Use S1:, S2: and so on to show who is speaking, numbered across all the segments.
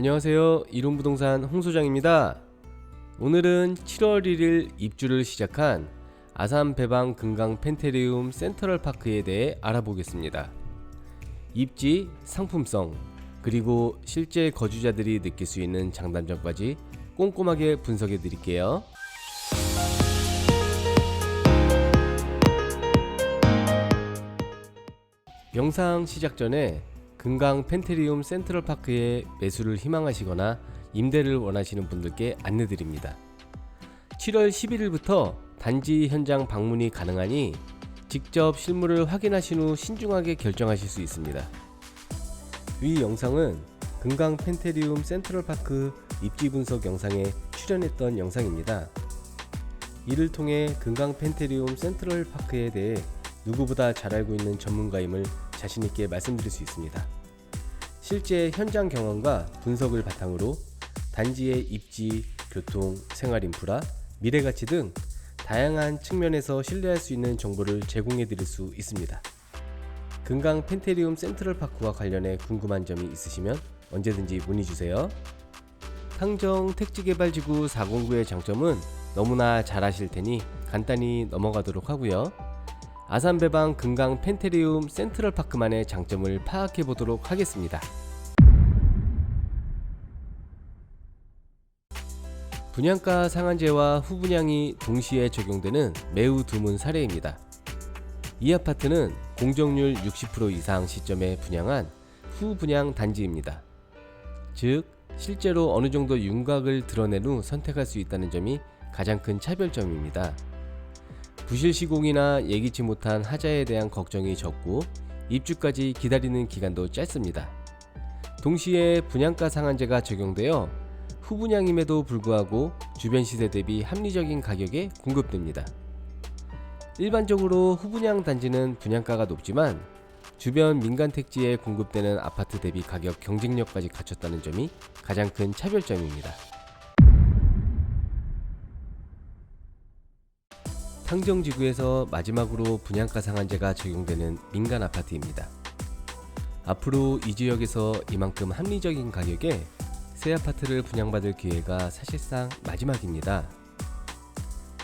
S1: 안녕하세요. 이룸부동산 홍소장입니다. 오늘은 7월 1일 입주를 시작한 아산 배방 금강 펜테리움 센트럴 파크에 대해 알아보겠습니다. 입지, 상품성, 그리고 실제 거주자들이 느낄 수 있는 장단점까지 꼼꼼하게 분석해 드릴게요. 영상 시작 전에 금강 펜테리움 센트럴파크에 매수를 희망하시거나 임대를 원하시는 분들께 안내드립니다. 7월 11일부터 단지 현장 방문이 가능하니 직접 실물을 확인하신 후 신중하게 결정하실 수 있습니다. 위 영상은 금강 펜테리움 센트럴파크 입지 분석 영상에 출연했던 영상입니다. 이를 통해 금강 펜테리움 센트럴파크에 대해 누구보다 잘 알고 있는 전문가임을 자신있게 말씀드릴 수 있습니다. 실제 현장 경험과 분석을 바탕으로 단지의 입지, 교통, 생활 인프라, 미래 가치 등 다양한 측면에서 신뢰할 수 있는 정보를 제공해 드릴 수 있습니다. 금강 펜테리움 센트럴 파크와 관련해 궁금한 점이 있으시면 언제든지 문의 주세요. 탕정 택지개발지구 409의 장점은 너무나 잘 아실 테니 간단히 넘어가도록 하고요. 아산 배방 금강 펜테리움 센트럴파크만의 장점을 파악해 보도록 하겠습니다. 분양가 상한제와 후분양이 동시에 적용되는 매우 드문 사례입니다. 이 아파트는 공정률 60% 이상 시점에 분양한 후분양 단지입니다. 즉, 실제로 어느 정도 윤곽을 드러낸 후 선택할 수 있다는 점이 가장 큰 차별점입니다. 부실 시공이나 예기치 못한 하자에 대한 걱정이 적고 입주까지 기다리는 기간도 짧습니다. 동시에 분양가 상한제가 적용되어 후분양임에도 불구하고 주변 시세 대비 합리적인 가격에 공급됩니다. 일반적으로 후분양 단지는 분양가가 높지만 주변 민간 택지에 공급되는 아파트 대비 가격 경쟁력까지 갖췄다는 점이 가장 큰 차별점입니다. 탕정지구에서 마지막으로 분양가 상한제가 적용되는 민간 아파트입니다. 앞으로 이 지역에서 이만큼 합리적인 가격에 새 아파트를 분양받을 기회가 사실상 마지막입니다.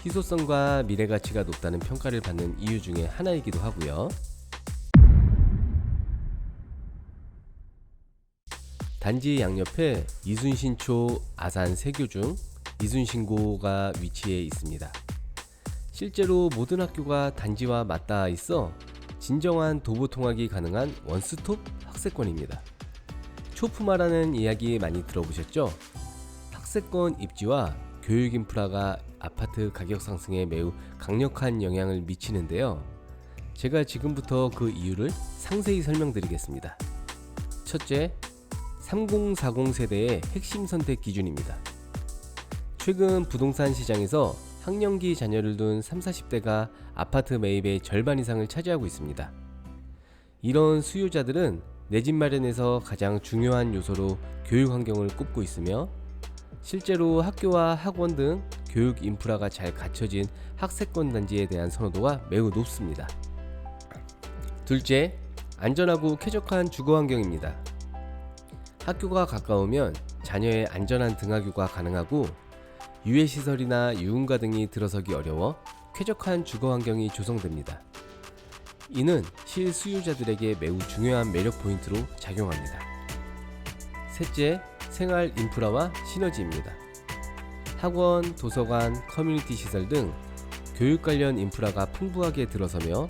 S1: 희소성과 미래 가치가 높다는 평가를 받는 이유 중에 하나이기도 하고요. 단지 양옆에 이순신초 아산 세교중 이순신고가 위치해 있습니다. 실제로 모든 학교가 단지와 맞닿아 있어 진정한 도보 통학이 가능한 원스톱 학세권입니다. 초품화라는 이야기 많이 들어보셨죠? 학세권 입지와 교육 인프라가 아파트 가격 상승에 매우 강력한 영향을 미치는데요. 제가 지금부터 그 이유를 상세히 설명드리겠습니다. 첫째, 3040 세대의 핵심 선택 기준입니다. 최근 부동산 시장에서 학령기 자녀를 둔 3, 40대가 아파트 매입의 절반 이상을 차지하고 있습니다. 이런 수요자들은 내 집 마련에서 가장 중요한 요소로 교육 환경을 꼽고 있으며 실제로 학교와 학원 등 교육 인프라가 잘 갖춰진 학세권 단지에 대한 선호도가 매우 높습니다. 둘째, 안전하고 쾌적한 주거 환경입니다. 학교가 가까우면 자녀의 안전한 등하교가 가능하고 유해 시설이나 유흥가 등이 들어서기 어려워 쾌적한 주거 환경이 조성됩니다. 이는 실수요자들에게 매우 중요한 매력 포인트로 작용합니다. 셋째, 생활 인프라와 시너지입니다. 학원, 도서관, 커뮤니티 시설 등 교육 관련 인프라가 풍부하게 들어서며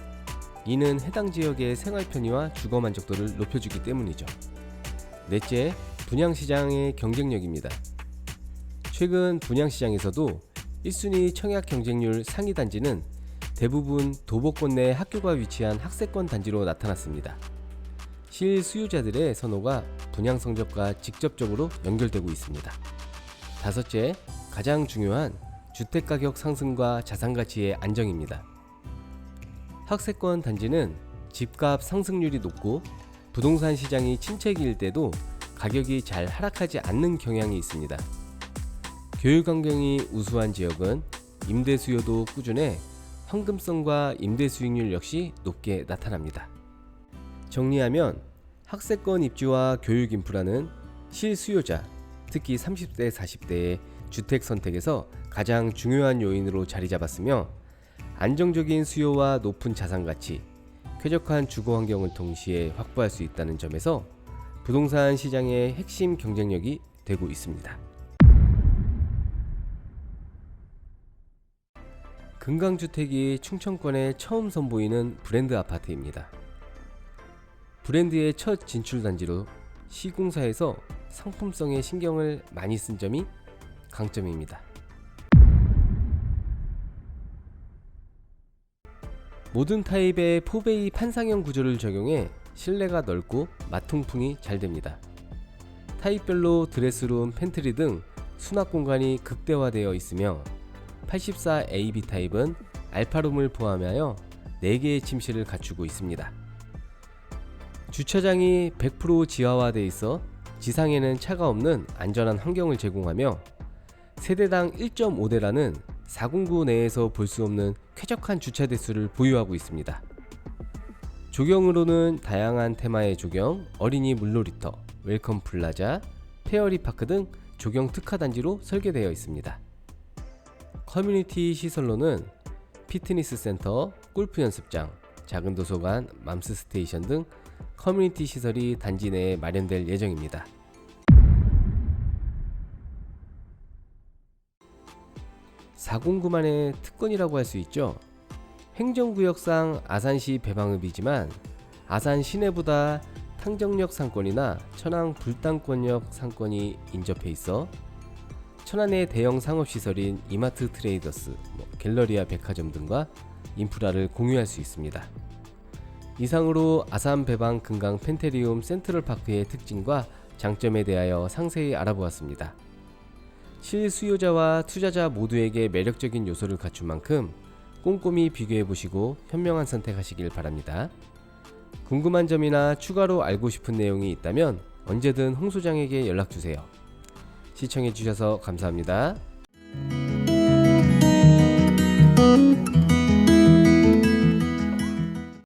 S1: 이는 해당 지역의 생활 편의와 주거 만족도를 높여주기 때문이죠. 넷째, 분양시장의 경쟁력입니다. 최근 분양시장에서도 1순위 청약 경쟁률 상위 단지는 대부분 도보권 내 학교가 위치한 학세권 단지로 나타났습니다. 실수요자들의 선호가 분양 성적과 직접적으로 연결되고 있습니다. 다섯째, 가장 중요한 주택 가격 상승과 자산 가치의 안정입니다. 학세권 단지는 집값 상승률이 높고 부동산 시장이 침체기일 때도 가격이 잘 하락하지 않는 경향이 있습니다. 교육 환경이 우수한 지역은 임대 수요도 꾸준해 황금성과 임대 수익률 역시 높게 나타납니다. 정리하면 학세권 입지와 교육 인프라는 실수요자 특히 30대, 40대의 주택 선택에서 가장 중요한 요인으로 자리 잡았으며 안정적인 수요와 높은 자산 가치, 쾌적한 주거 환경을 동시에 확보할 수 있다는 점에서 부동산 시장의 핵심 경쟁력이 되고 있습니다. 금강주택이 충청권에 처음 선보이는 브랜드 아파트입니다. 브랜드의 첫 진출 단지로 시공사에서 상품성에 신경을 많이 쓴 점이 강점입니다. 모든 타입의 포베이 판상형 구조를 적용해 실내가 넓고 마통풍이 잘 됩니다. 타입별로 드레스룸, 팬트리 등 수납 공간이 극대화되어 있으며 84 AB 타입은 알파룸을 포함하여 4개의 침실을 갖추고 있습니다. 주차장이 100% 지하화되어 있어 지상에는 차가 없는 안전한 환경을 제공하며 세대당 1.5대라는 409 내에서 볼 수 없는 쾌적한 주차 대수를 보유하고 있습니다. 조경으로는 다양한 테마의 조경, 어린이 물놀이터, 웰컴 플라자, 페어리 파크 등 조경 특화 단지로 설계되어 있습니다. 커뮤니티 시설로는 피트니스 센터, 골프 연습장, 작은 도서관, 맘스 스테이션 등 커뮤니티 시설이 단지 내에 마련될 예정입니다. (409만의) 특권이라고 할 수 있죠. 행정구역상 아산시 배방읍이지만 아산 시내보다 탕정역 상권이나 천안 불당권역 상권이 인접해 있어 천안의 대형 상업시설인 이마트 트레이더스, 뭐 갤러리아 백화점 등과 인프라를 공유할 수 있습니다. 이상으로 아산 배방 금강 펜테리움 센트럴파크의 특징과 장점에 대하여 상세히 알아보았습니다. 실수요자와 투자자 모두에게 매력적인 요소를 갖춘 만큼 꼼꼼히 비교해 보시고 현명한 선택하시길 바랍니다. 궁금한 점이나 추가로 알고 싶은 내용이 있다면 언제든 홍 소장에게 연락 주세요. 시청해주셔서 감사합니다.